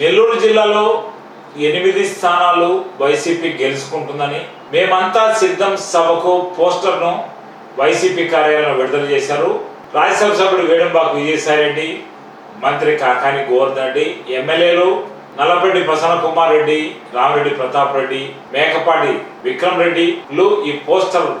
నెల్లూరు జిల్లాలో ఎనిమిది స్థానాలు వైసీపీ గెలుచుకుంటుందని మేమంతా సిద్ధం సభకు పోస్టర్ను వైసీపీ కార్యాలయంలో విడుదల చేశారు. రాజ్యసభ సభ్యుడు వేడంబాకు విజయసాయిరెడ్డి మంత్రి కాకాని గోవర్ధన్ రెడ్డి ఎమ్మెల్యేలు నల్లపరెడ్డి ప్రసన్న కుమార్ రెడ్డి రామిరెడ్డి ప్రతాప్ రెడ్డి మేకపాటి విక్రమ్ రెడ్డిలు ఈ పోస్టర్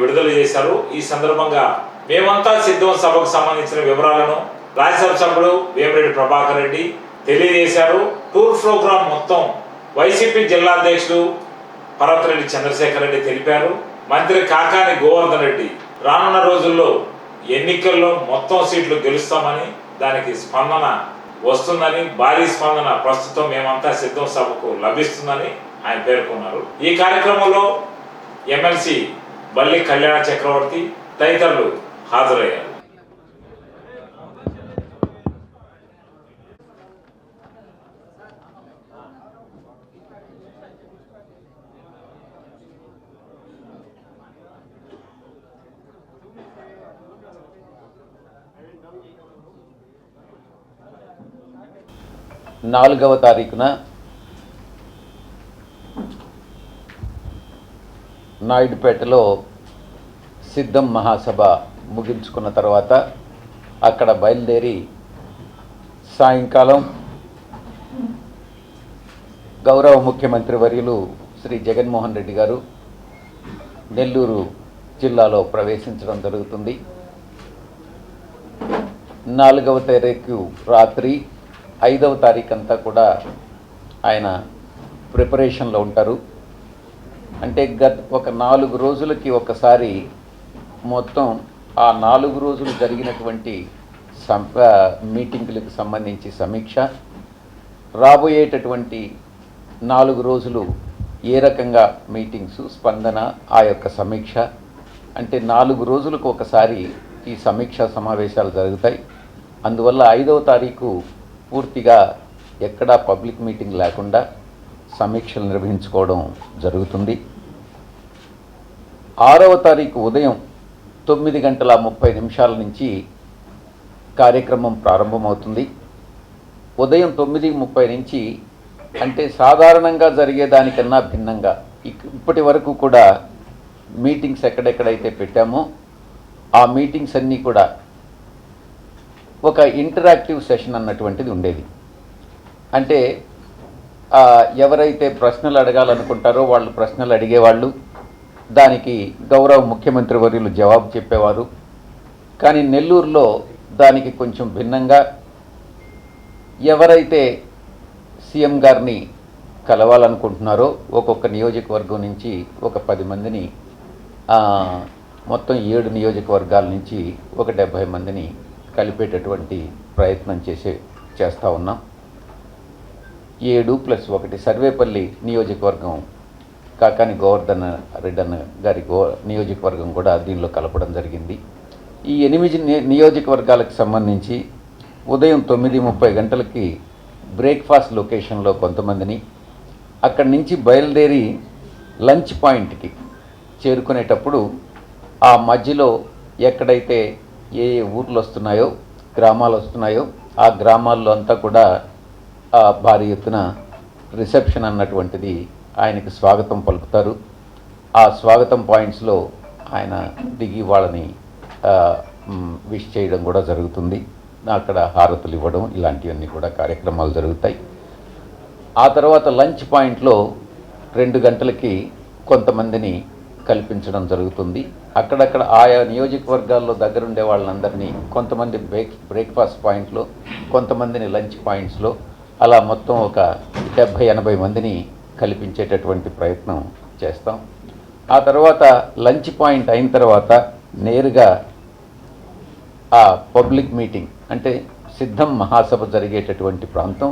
విడుదల చేశారు. ఈ సందర్భంగా మేమంతా సిద్ధం సభకు సంబంధించిన వివరాలను రాజ్యసభ సభ్యుడు వేమిరెడ్డి ప్రభాకర్ రెడ్డి తెలియజేశారు. టూర్ ప్రోగ్రాం మొత్తం వైసీపీ జిల్లా అధ్యక్షుడు పర్వతరెడ్డి చంద్రశేఖర్ రెడ్డి తెలిపారు. మంత్రి కాకాని గోవర్ధన్ రెడ్డి రానున్న రోజుల్లో ఎన్నికల్లో మొత్తం సీట్లు గెలుస్తామని దానికి స్పందన వస్తుందని భారీ స్పందన ప్రస్తుతం మేమంతా సిద్ధం సభకు లభిస్తుందని ఆయన పేర్కొన్నారు. ఈ కార్యక్రమంలో ఎమ్మెల్సీ బల్లి కళ్యాణ చక్రవర్తి తదితరులు హాజరయ్యారు. నాలుగవ తారీఖున నాయుడుపేటలో సిద్ధం మహాసభ ముగించుకున్న తర్వాత అక్కడ బయలుదేరి సాయంకాలం గౌరవ ముఖ్యమంత్రి వర్యులు శ్రీ జగన్మోహన్ రెడ్డి గారు నెల్లూరు జిల్లాలో ప్రవేశించడం జరుగుతుంది. నాలుగవ తారీఖు రాత్రి ఐదవ తారీఖు అంతా కూడా ఆయన ప్రిపరేషన్లో ఉంటారు. అంటే గత ఒక నాలుగు రోజులకి ఒకసారి మొత్తం ఆ నాలుగు రోజులు జరిగినటువంటి సం మీటింగులకు సంబంధించి సమీక్ష. రాబోయేటటువంటి నాలుగు రోజులు ఏ రకంగా మీటింగ్స్ స్పందన ఆ యొక్క సమీక్ష. అంటే నాలుగు రోజులకు ఒకసారి ఈ సమీక్షా సమావేశాలు జరుగుతాయి. అందువల్ల ఐదవ తారీఖు పూర్తిగా ఎక్కడా పబ్లిక్ మీటింగ్ లేకుండా సమీక్షలు నిర్వహించుకోవడం జరుగుతుంది. ఆరవ తారీఖు ఉదయం తొమ్మిది గంటల ముప్పై నిమిషాల నుంచి కార్యక్రమం ప్రారంభమవుతుంది. ఉదయం తొమ్మిది ముప్పై నుంచి అంటే సాధారణంగా జరిగేదానికన్నా భిన్నంగా ఇక్- ఇప్పటి వరకు కూడా మీటింగ్స్ ఎక్కడెక్కడైతే పెట్టామో ఆ మీటింగ్స్ అన్నీ కూడా ఒక ఇంటరాక్టివ్ సెషన్ అన్నటువంటిది ఉండేది. అంటే ఎవరైతే ప్రశ్నలు అడగాలనుకుంటారో వాళ్ళు ప్రశ్నలు అడిగేవాళ్ళు దానికి గౌరవ ముఖ్యమంత్రి వర్యులు జవాబు చెప్పేవారు. కానీ నెల్లూరులో దానికి కొంచెం భిన్నంగా ఎవరైతే సీఎం గారిని కలవాలనుకుంటున్నారో ఒక్కొక్క నియోజకవర్గం నుంచి ఒక పది మందిని మొత్తం ఏడు నియోజకవర్గాల నుంచి ఒక డెబ్భై మందిని కలిపేటటువంటి ప్రయత్నం చేసే చేస్తూ ఉన్నాం. ఏడు ప్లస్ ఒకటి సర్వేపల్లి నియోజకవర్గం కాకాని గోవర్ధన్ రెడ్డన్న గారి గో నియోజకవర్గం కూడా దీనిలో కలపడం జరిగింది. ఈ ఎనిమిది ని- నియోజకవర్గాలకు సంబంధించి ఉదయం తొమ్మిది ముప్పై గంటలకి బ్రేక్ఫాస్ట్ లొకేషన్లో కొంతమందిని అక్కడి నుంచి బయలుదేరి లంచ్ పాయింట్కి చేరుకునేటప్పుడు ఆ మధ్యలో ఎక్కడైతే ఏ ఏ ఊర్లు వస్తున్నాయో గ్రామాలు వస్తున్నాయో ఆ గ్రామాల్లో అంతా కూడా ఆ భారీ ఎత్తున రిసెప్షన్ అన్నటువంటిది ఆయనకి స్వాగతం పలుకుతారు. ఆ స్వాగతం పాయింట్స్లో ఆయన దిగి వాళ్ళని విష్ చేయడం కూడా జరుగుతుంది. అక్కడ హారతులు ఇవ్వడం ఇలాంటివన్నీ కూడా కార్యక్రమాలు జరుగుతాయి. ఆ తర్వాత లంచ్ పాయింట్లో రెండు గంటలకి కొంతమందిని కల్పించడం జరుగుతుంది. అక్కడక్కడ ఆయా నియోజకవర్గాల్లో దగ్గరుండే వాళ్ళందరినీ కొంతమంది బ్రేక్ బ్రేక్ఫాస్ట్ పాయింట్లో కొంతమందిని లంచ్ పాయింట్స్లో అలా మొత్తం ఒక డెబ్భై ఎనభై మందిని కల్పించేటటువంటి ప్రయత్నం చేస్తాం. ఆ తర్వాత లంచ్ పాయింట్ అయిన తర్వాత నేరుగా ఆ పబ్లిక్ మీటింగ్ అంటే సిద్ధం మహాసభ జరిగేటటువంటి ప్రాంతం.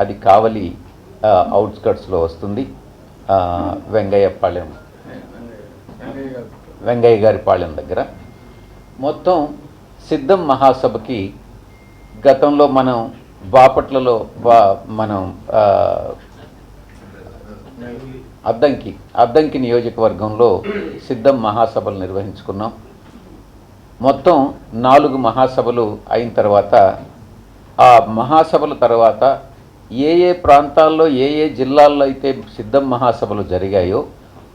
అది కావలి అవుట్స్కట్స్లో వస్తుంది. వెంగయ్యపాళెం వెంగయ్య గారి పాలెం దగ్గర. మొత్తం సిద్ధం మహాసభకి గతంలో మనం బాపట్లలో బా మనం అద్దంకి అద్దంకి నియోజకవర్గంలో సిద్ధం మహాసభలు నిర్వహించుకున్నాం. మొత్తం నాలుగు మహాసభలు అయిన తర్వాత ఆ మహాసభల తర్వాత ఏ ఏ ప్రాంతాల్లో ఏ ఏ జిల్లాల్లో అయితే సిద్ధం మహాసభలు జరిగాయో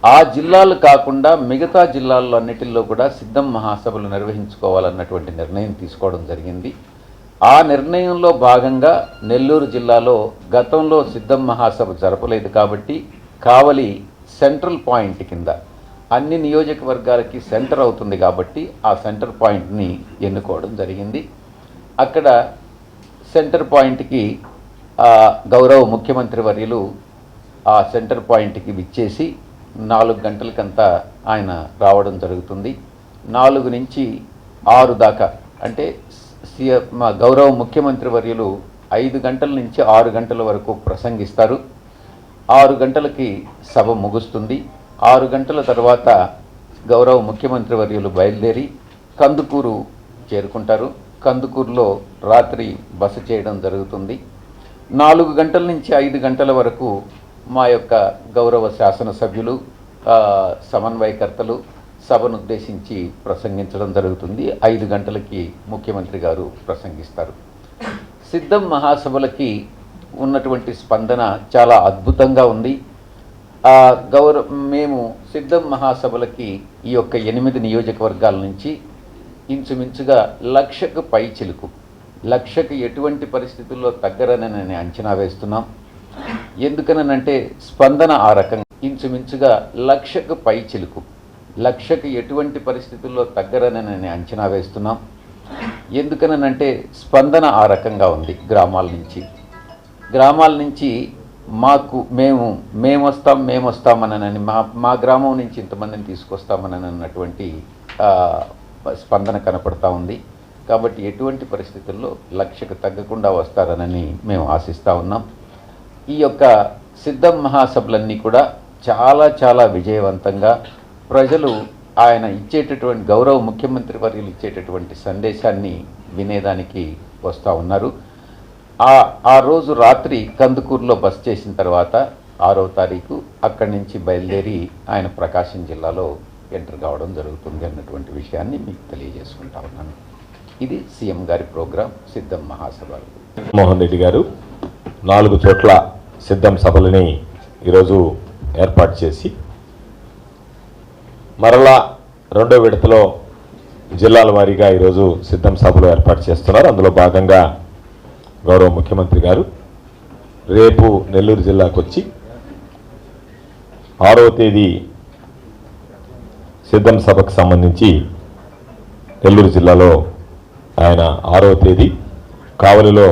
ఆ జిల్లాలు కాకుండా మిగతా జిల్లాల్లో అన్నిటిల్లో కూడా సిద్ధం మహాసభలు నిర్వహించుకోవాలన్నటువంటి నిర్ణయం తీసుకోవడం జరిగింది. ఆ నిర్ణయంలో భాగంగా నెల్లూరు జిల్లాలో గతంలో సిద్ధం మహాసభ జరపలేదు కాబట్టి కావలి సెంట్రల్ పాయింట్ కింద అన్ని నియోజకవర్గాలకి సెంటర్ అవుతుంది కాబట్టి ఆ సెంటర్ పాయింట్ని ఎన్నుకోవడం జరిగింది. అక్కడ సెంటర్ పాయింట్కి గౌరవ ముఖ్యమంత్రి వర్యులు ఆ సెంటర్ పాయింట్కి విచ్చేసి నాలుగు గంటలకంతా ఆయన రావడం జరుగుతుంది. నాలుగు నుంచి ఆరు దాకా అంటే సీఎం మా గౌరవ ముఖ్యమంత్రి వర్యులు ఐదు గంటల నుంచి ఆరు గంటల వరకు ప్రసంగిస్తారు. ఆరు గంటలకి సభ ముగుస్తుంది. ఆరు గంటల తర్వాత గౌరవ ముఖ్యమంత్రి వర్యులు బయలుదేరి కందుకూరు చేరుకుంటారు. కందుకూరులో రాత్రి బస చేయడం జరుగుతుంది. నాలుగు గంటల నుంచి ఐదు గంటల వరకు మా యొక్క గౌరవ శాసనసభ్యులు సమన్వయకర్తలు సభను ఉద్దేశించి ప్రసంగించడం జరుగుతుంది. ఐదు గంటలకి ముఖ్యమంత్రి గారు ప్రసంగిస్తారు. సిద్ధం మహాసభలకి ఉన్నటువంటి స్పందన చాలా అద్భుతంగా ఉంది. గౌరవ మేము సిద్ధం మహాసభలకి ఈ యొక్క ఎనిమిది నియోజకవర్గాల నుంచి ఇంచుమించుగా లక్షకు పై చిలుకు లక్షకు ఎటువంటి పరిస్థితుల్లో తగ్గరనని అంచనా వేస్తున్నాం. ఎందుకనంటే స్పందన ఆ రకంగా ఇంచుమించుగా లక్షకు పై చిలుకు. లక్షకు ఎటువంటి పరిస్థితుల్లో తగ్గరనని అంచనా వేస్తున్నాం. ఎందుకనంటే స్పందన ఆ రకంగా ఉంది గ్రామాల నుంచి. గ్రామాల నుంచి మాకు మేము మేము వస్తాం మేము మా మా గ్రామం నుంచి ఇంతమందిని తీసుకొస్తామని అన్నటువంటి స్పందన కనపడతా ఉంది. కాబట్టి ఎటువంటి పరిస్థితుల్లో లక్షకు తగ్గకుండా వస్తారనని మేము ఆశిస్తూ ఉన్నాం. ఈ యొక్క సిద్ధం మహాసభలన్నీ కూడా చాలా చాలా విజయవంతంగా ప్రజలు ఆయన ఇచ్చేటటువంటి గౌరవ ముఖ్యమంత్రి వర్యులు ఇచ్చేటటువంటి సందేశాన్ని వినేదానికి వస్తూ ఉన్నారు. ఆ ఆ రోజు రాత్రి కందుకూరులో బస్ చేసిన తర్వాత ఆరో తారీఖు అక్కడి నుంచి బయలుదేరి ఆయన ప్రకాశం జిల్లాలో ఎంటర్ కావడం జరుగుతుంది అన్నటువంటి విషయాన్ని మీకు తెలియజేసుకుంటా ఉన్నాను. ఇది సీఎం గారి ప్రోగ్రాం సిద్ధం మహాసభలు. మోహన్ రెడ్డి గారు నాలుగు చోట్ల సిద్ధం సభలని ఈరోజు ఏర్పాటు చేసి మరలా రెండో విడతలో జిల్లాల వారీగా ఈరోజు సిద్ధం సభలు ఏర్పాటు చేస్తున్నారు. అందులో భాగంగా గౌరవ ముఖ్యమంత్రి గారు రేపు నెల్లూరు జిల్లాకు వచ్చి ఆరవ తేదీ సిద్ధం సభకు సంబంధించి నెల్లూరు జిల్లాలో ఆయన ఆరవ తేదీ కావలిలో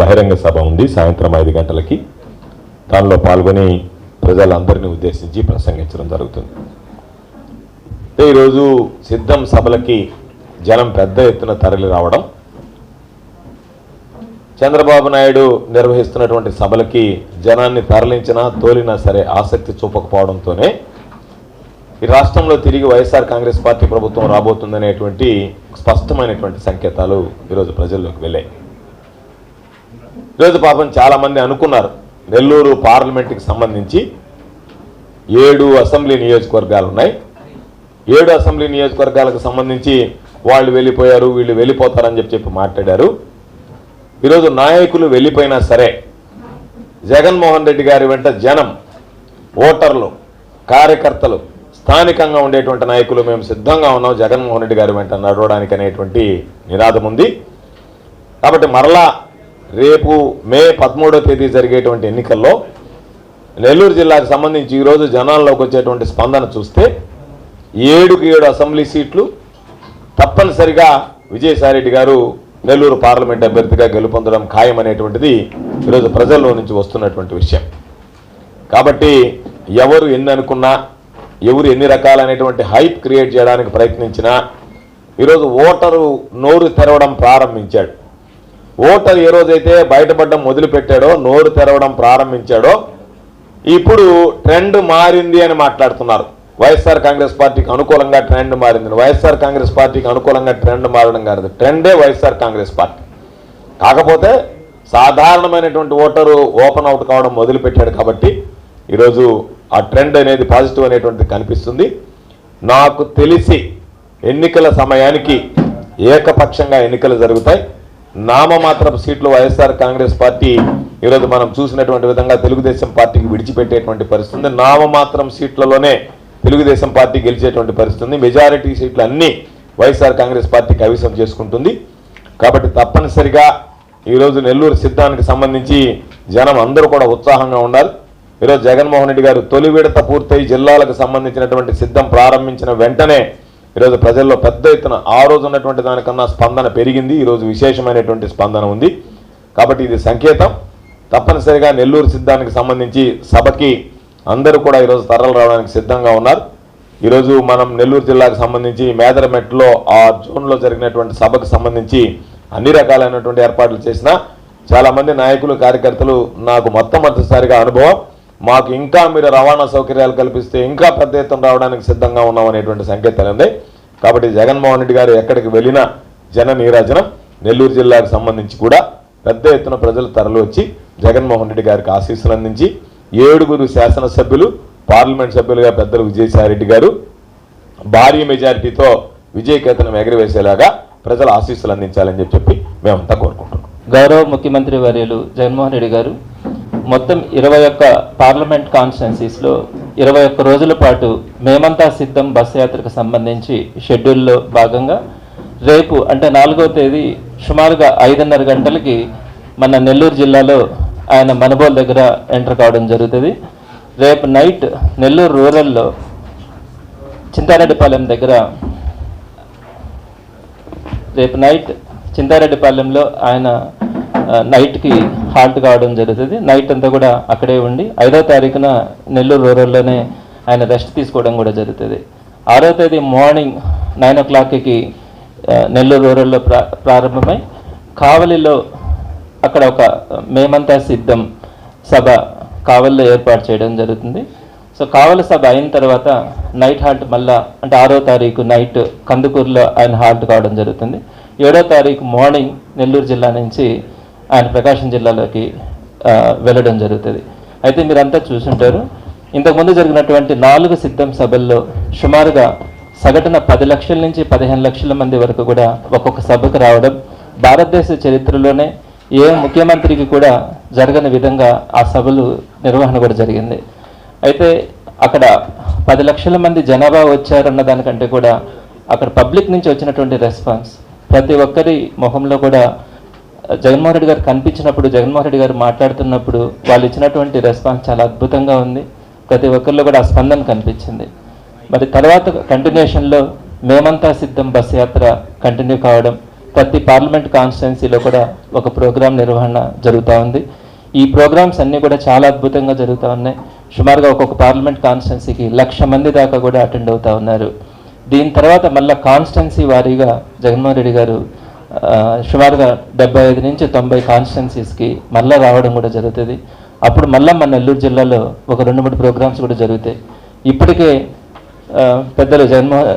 బహిరంగ సభ ఉంది. సాయంత్రం ఐదు గంటలకి దానిలో పాల్గొని ప్రజలందరినీ ఉద్దేశించి ప్రసంగించడం జరుగుతుంది. అంటే ఈరోజు సిద్ధం సభలకి జనం పెద్ద ఎత్తున తరలి రావడం చంద్రబాబు నాయుడు నిర్వహిస్తున్నటువంటి సభలకి జనాన్ని తరలించినా తోలినా సరే ఆసక్తి చూపకపోవడంతోనే ఈ రాష్ట్రంలో తిరిగి వైఎస్ఆర్ కాంగ్రెస్ పార్టీ ప్రభుత్వం రాబోతుందనేటువంటి స్పష్టమైనటువంటి సంకేతాలు ఈరోజు ప్రజల్లోకి వెళ్ళాయి. ఈరోజు పాపం చాలామంది అనుకున్నారు. నెల్లూరు పార్లమెంట్కి సంబంధించి ఏడు అసెంబ్లీ నియోజకవర్గాలు ఉన్నాయి. ఏడు అసెంబ్లీ నియోజకవర్గాలకు సంబంధించి వాళ్ళు వెళ్ళిపోయారు వీళ్ళు వెళ్ళిపోతారని చెప్పి చెప్పి మాట్లాడారు. ఈరోజు నాయకులు వెళ్ళిపోయినా సరే జగన్మోహన్ రెడ్డి గారి వెంట జనం ఓటర్లు కార్యకర్తలు స్థానికంగా ఉండేటువంటి నాయకులు మేము సిద్ధంగా ఉన్నాం జగన్మోహన్ రెడ్డి గారి వెంట నడవడానికి అనేటువంటి నినాదం ఉంది. కాబట్టి మరలా రేపు మే పదమూడో తేదీ జరిగేటువంటి ఎన్నికల్లో నెల్లూరు జిల్లాకు సంబంధించి ఈరోజు జనాల్లోకి వచ్చేటువంటి స్పందన చూస్తే ఏడుకు ఏడు అసెంబ్లీ సీట్లు తప్పనిసరిగా విజయసాయిరెడ్డి గారు నెల్లూరు పార్లమెంట్ అభ్యర్థిగా గెలుపొందడం ఖాయం అనేటువంటిది ఈరోజు ప్రజల్లో నుంచి వస్తున్నటువంటి విషయం. కాబట్టి ఎవరు ఎన్ని అనుకున్నా ఎవరు ఎన్ని రకాలైనటువంటి హైప్ క్రియేట్ చేయడానికి ప్రయత్నించినా ఈరోజు ఓటరు నోరు తెరవడం ప్రారంభించాడు. ఓటర్ ఏ రోజైతే బయటపడడం మొదలుపెట్టాడో నోరు తెరవడం ప్రారంభించాడో ఇప్పుడు ట్రెండ్ మారింది అని మాట్లాడుతున్నారు. వైఎస్ఆర్ కాంగ్రెస్ పార్టీకి అనుకూలంగా ట్రెండ్ మారింది. వైఎస్ఆర్ కాంగ్రెస్ పార్టీకి అనుకూలంగా ట్రెండ్ మారడం కాదు. ట్రెండే వైఎస్ఆర్ కాంగ్రెస్ పార్టీ. కాకపోతే సాధారణమైనటువంటి ఓటరు ఓపెన్ అవుట్ కావడం మొదలుపెట్టాడు కాబట్టి ఈరోజు ఆ ట్రెండ్ అనేది పాజిటివ్ అనేటువంటిది కనిపిస్తుంది. నాకు తెలిసి ఎన్నికల సమయానికి ఏకపక్షంగా ఎన్నికలు జరుగుతాయి. నామమాత్రపు సీట్లు వైఎస్ఆర్ కాంగ్రెస్ పార్టీ ఈరోజు మనం చూసినటువంటి విధంగా తెలుగుదేశం పార్టీకి విడిచిపెట్టేటువంటి పరిస్థితి నామమాత్రం సీట్లలోనే తెలుగుదేశం పార్టీ గెలిచేటువంటి పరిస్థితి మెజారిటీ సీట్లు అన్నీ వైఎస్ఆర్ కాంగ్రెస్ పార్టీ కవిసం చేసుకుంటుంది. కాబట్టి తప్పనిసరిగా ఈరోజు నెల్లూరు సిద్ధానికి సంబంధించి జనం అందరూ కూడా ఉత్సాహంగా ఉండాలి. ఈరోజు జగన్మోహన్ రెడ్డి గారు తొలి విడత పూర్తయి జిల్లాలకు సంబంధించినటువంటి సిద్ధం ప్రారంభించిన వెంటనే ఈరోజు ప్రజల్లో పెద్ద ఎత్తున ఆ రోజు ఉన్నటువంటి దానికన్నా స్పందన పెరిగింది ఈరోజు విశేషమైనటువంటి స్పందన ఉంది. కాబట్టి ఇది సంకేతం. తప్పనిసరిగా నెల్లూరు సిద్ధానికి సంబంధించి సభకి అందరూ కూడా ఈరోజు తరలు రావడానికి సిద్ధంగా ఉన్నారు. ఈరోజు మనం నెల్లూరు జిల్లాకు సంబంధించి మేదరమెట్లో ఆ జోన్లో జరిగినటువంటి సభకు సంబంధించి అన్ని రకాలైనటువంటి ఏర్పాట్లు చేసిన చాలామంది నాయకులు కార్యకర్తలు నాకు మొట్టమొదటిసారిగా అనుభవం. మాకు ఇంకా మీరు రవాణా సౌకర్యాలు కల్పిస్తే ఇంకా పెద్ద ఎత్తున రావడానికి సిద్ధంగా ఉన్నాం అనేటువంటి సంకేతాలు ఉన్నాయి. కాబట్టి జగన్మోహన్ రెడ్డి గారు ఎక్కడికి వెళ్ళినా జన నీరాజనం. నెల్లూరు జిల్లాకు సంబంధించి కూడా పెద్ద ఎత్తున ప్రజలు తరలివచ్చి జగన్మోహన్ రెడ్డి గారికి ఆశీస్సులు అందించి ఏడుగురు శాసనసభ్యులు పార్లమెంట్ సభ్యులుగా పెద్దలు విజయసాయిరెడ్డి గారు భారీ మెజారిటీతో విజయకేతనం ఎగరవేసేలాగా ప్రజలు ఆశీస్సులు అందించాలని చెప్పి చెప్పి మేమంతా కోరుకుంటున్నాం. గౌరవ ముఖ్యమంత్రి వర్యులు జగన్మోహన్ రెడ్డి గారు మొత్తం ఇరవై ఒక్క పార్లమెంట్ కాన్స్టిట్యున్సీస్లో ఇరవై ఒక్క రోజుల పాటు మేమంతా సిద్ధం బస్సు యాత్రకు సంబంధించి షెడ్యూల్లో భాగంగా రేపు అంటే నాలుగో తేదీ సుమారుగా ఐదున్నర గంటలకి మన నెల్లూరు జిల్లాలో ఆయన మనబోల్ దగ్గర ఎంటర్ కావడం జరుగుతుంది. రేపు నైట్ నెల్లూరు రూరల్లో చింతారెడ్డిపాలెం దగ్గర రేపు నైట్ చింతారెడ్డిపాలెంలో ఆయన నైట్కి హాల్ట్ కావడం జరుగుతుంది. నైట్ అంతా కూడా అక్కడే ఉండి ఐదో తారీఖున నెల్లూరు రూరల్లోనే ఆయన రెస్ట్ తీసుకోవడం కూడా జరుగుతుంది. ఆరో తేదీ మార్నింగ్ నైన్ ఓ క్లాక్కి నెల్లూరు రూరల్లో ప్రా ప్రారంభమై కావలిలో అక్కడ ఒక మేమంతా సిద్ధం సభ కావలిలో ఏర్పాటు చేయడం జరుగుతుంది. సో కావలి సభ అయిన తర్వాత నైట్ హాల్ట్ మళ్ళా అంటే ఆరో తారీఖు నైట్ కందుకూరులో ఆయన హాల్ట్ కావడం జరుగుతుంది. ఏడో తారీఖు మార్నింగ్ నెల్లూరు జిల్లా నుంచి ఆయన ప్రకాశం జిల్లాలోకి వెళ్ళడం జరుగుతుంది. అయితే మీరంతా చూసుంటారు. ఇంతకుముందు జరిగినటువంటి నాలుగు సిద్ధం సభల్లో సుమారుగా సగటున పది లక్షల నుంచి పదిహేను లక్షల మంది వరకు కూడా ఒక్కొక్క సభకు రావడం భారతదేశ చరిత్రలోనే ఏ ముఖ్యమంత్రికి కూడా జరగని విధంగా ఆ సభలు నిర్వహణ కూడా జరిగింది. అయితే అక్కడ పది లక్షల మంది జనాభా వచ్చారన్న దానికంటే కూడా అక్కడ పబ్లిక్ నుంచి వచ్చినటువంటి రెస్పాన్స్ ప్రతి ఒక్కరి మొహంలో కూడా జగన్మోహన్ రెడ్డి గారు కనిపించినప్పుడు జగన్మోహన్ రెడ్డి గారు మాట్లాడుతున్నప్పుడు వాళ్ళు ఇచ్చినటువంటి రెస్పాన్స్ చాలా అద్భుతంగా ఉంది. ప్రతి ఒక్కరిలో కూడా ఆ స్పందన కనిపించింది. మరి తర్వాత కంటిన్యూషన్లో మేమంతా సిద్ధం బస్ యాత్ర కంటిన్యూ కావడం ప్రతి పార్లమెంట్ కాన్స్టిట్యున్సీలో కూడా ఒక ప్రోగ్రాం నిర్వహణ జరుగుతూ ఉంది. ఈ ప్రోగ్రామ్స్ అన్నీ కూడా చాలా అద్భుతంగా జరుగుతూ ఉన్నాయి. సుమారుగా ఒక్కొక్క పార్లమెంట్ కాన్స్టిట్యున్సీకి లక్ష మంది దాకా కూడా అటెండ్ అవుతూ ఉన్నారు. దీని తర్వాత మళ్ళీ కాన్స్టిట్యున్సీ వారీగా జగన్మోహన్ రెడ్డి గారు సుమారుగా డెబ్బై ఐదు నుంచి తొంభై కాన్స్టిట్యున్సీస్కి మళ్ళీ రావడం కూడా జరుగుతుంది. అప్పుడు మళ్ళీ మన నెల్లూరు జిల్లాలో ఒక రెండు మూడు ప్రోగ్రామ్స్ కూడా జరుగుతాయి. ఇప్పటికే పెద్దలు జగన్మోహన్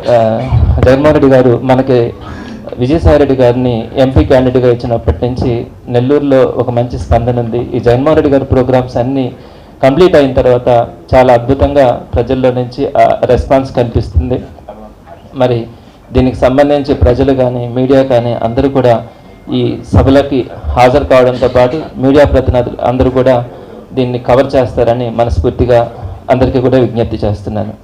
జగన్మోహన్ రెడ్డి గారు మనకి విజయసాయిరెడ్డి గారిని ఎంపీ క్యాండిడేట్గా ఇచ్చినప్పటి నుంచి నెల్లూరులో ఒక మంచి స్పందన ఉంది. ఈ జగన్మోహన్ రెడ్డి గారి ప్రోగ్రామ్స్ అన్నీ కంప్లీట్ అయిన తర్వాత చాలా అద్భుతంగా ప్రజల్లో నుంచి రెస్పాన్స్ కనిపిస్తుంది. మరి దీనికి సంబంధించి ప్రజలు కానీ మీడియా కానీ అందరూ కూడా ఈ సభలకి హాజరు కావడంతో పాటు మీడియా ప్రతినిధులు అందరూ కూడా దీన్ని కవర్ చేస్తారని మనస్ఫూర్తిగా అందరికీ కూడా విజ్ఞప్తి చేస్తున్నాను.